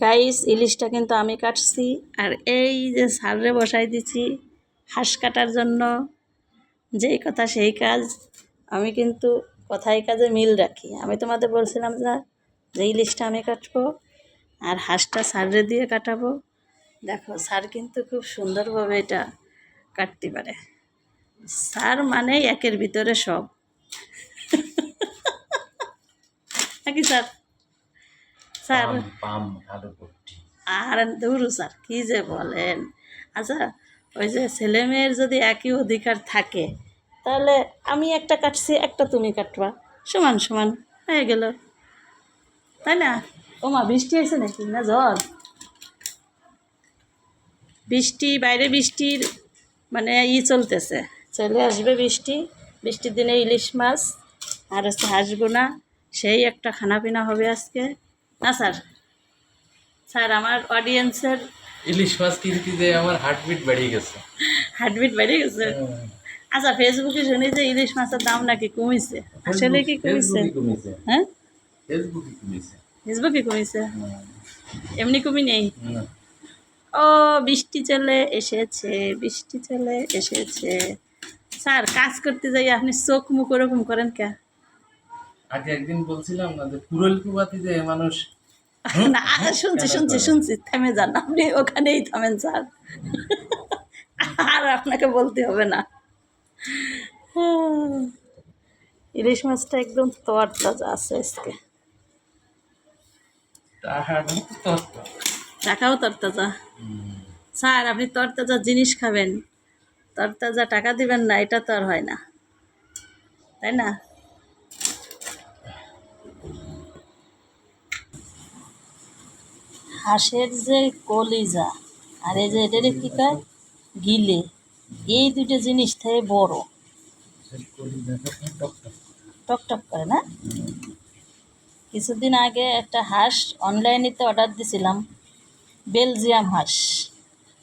Guys ইলিশটা কিন্তু আমি কাটছি। আর এই যে সারে বসাই দিছি হাঁস কাটার জন্য, যেই কথা সেই কাজ। আমি কিন্তু কথাই কাজে মিল রাখি। আমি তোমাদের বলছিলাম যা যে ইলিশটা আমি কাটবো আর হাঁসটা সারে দিয়ে কাটাবো। দেখো সার কিন্তু খুব সুন্দরভাবে এটা কাটতে পারে। সার মানে একের ভিতরে সব। নাকি স্যার? স্যার। আর দৌড়ু স্যার কী যে বলেন। আচ্ছা ওই যে ছেলে মেয়ের যদি একই অধিকার থাকে তাহলে আমি একটা কাটছি একটা তুমি কাটবা। সমান সমান হয়ে গেল। তাই না? ও মা বৃষ্টি হয়েছে নাকি? না ঝড় বৃষ্টি বাইরে বৃষ্টির মানে ই চলতেছে। চলে আসবে বৃষ্টি। বৃষ্টির দিনে ইলিশ মাছ আর হচ্ছে হাসবো না সেই একটা খানা পিনা হবে আজকে। না স্যার। স্যার আমার অডিয়েন্সের ইলিশ মাছ কিনতে আমার হার্টবিট বেড়ে গেছে। হার্টবিট বেড়ে গেছে? আচ্ছা ফেসবুকে শুনি যে ইলিশ মাছের দাম নাকি কমিছে। আসলে কি কমিছে? কমেছে। হ্যাঁ? ফেসবুকে কমেছে। ফেসবুকে কমিছে? এমনি কমি নেই? ও বৃষ্টি চলে এসেছে বৃষ্টি চলে এসেছে। স্যার কাজ করতে যাই আপনি চোখ মুখ ওরকম করেন কে? আগে একদিন বলছিলাম না যে কুরল কুবাতি যে মানুষ না শুনছি শুনছি শুনছি থেমে যান আপনি ওখানেই থামেন স্যার। আর আপনাকে বলতে হবে না। ইলিশ মাছটা একদম তোয়ার তাজা আছে আজকে। টাকাও তরতাজা স্যার আপনি তরতাজা জিনিস খাবেন। তরতাজা টাকা দিবেন না এটা তো আর হয় না। তাই না? হাঁসের যে কলিজা আর এই যে এটার কি কয়? গিলে। এই দুটো জিনিস থেকে বড়। টক টক। করে না? কিছুদিন আগে একটা হাঁস অনলাইনেতে অর্ডার দিছিলাম। বেলজিয়াম হাঁস।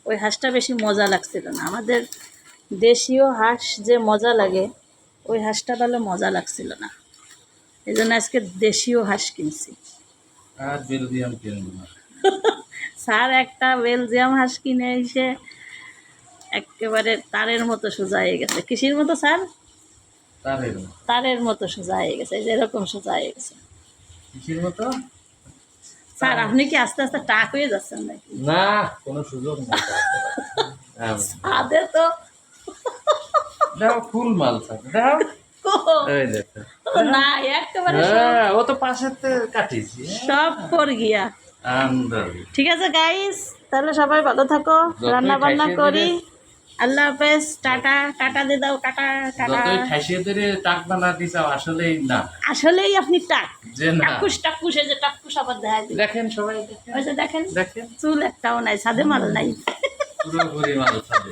ওই হাঁসটা বেশি মজা লাগছিল না। আমাদের দেশীয় হাঁস যে মজা লাগে ওই হাঁসটা ভালো মজা লাগছিল না। এই জন্য আজকে দেশীয় হাঁস কিনছি। আর বেলজিয়াম কিনবো না। স্যার একটা বেলজিয়াম হাঁস কিনে এসে একেবারে তারের মতো সোজা হয়ে গেছে। কৃষির মতো স্যার? তারের। মতো সোজা হয়ে গেছে এই যে এরকম সোজা হয়ে গেছে। কিসের মতো? স্যার আপনি কি আস্তে আস্তে টাক হয়ে যাচ্ছেন নাকি? না কোনো সুযোগ নেই। তো ফুল মাল দেখো না একেবারে হ্যাঁ, ও তো পাশেতে কাটিয়েছি সব পর গিয়া। ঠিক আছে গাইস তাহলে সবাই ভালো থাকো রান্না বান্না করি। আল্লাহ হাফেজ টাটা টাটা দিয়ে দাও টাটা টাটা। ঠাইসিয়ে ধরে টাক আসলেই না। আসলেই আপনি টাক। যে না। টাকুস টাকুস এই যে টাকুস আবার দেখা দিল। দেখেন সবাই দেখেন। ওই যে দেখেন দেখেন। চুল একটাও নাই সাদে মাল নাই। পুরো ঘুরি মাল খাবে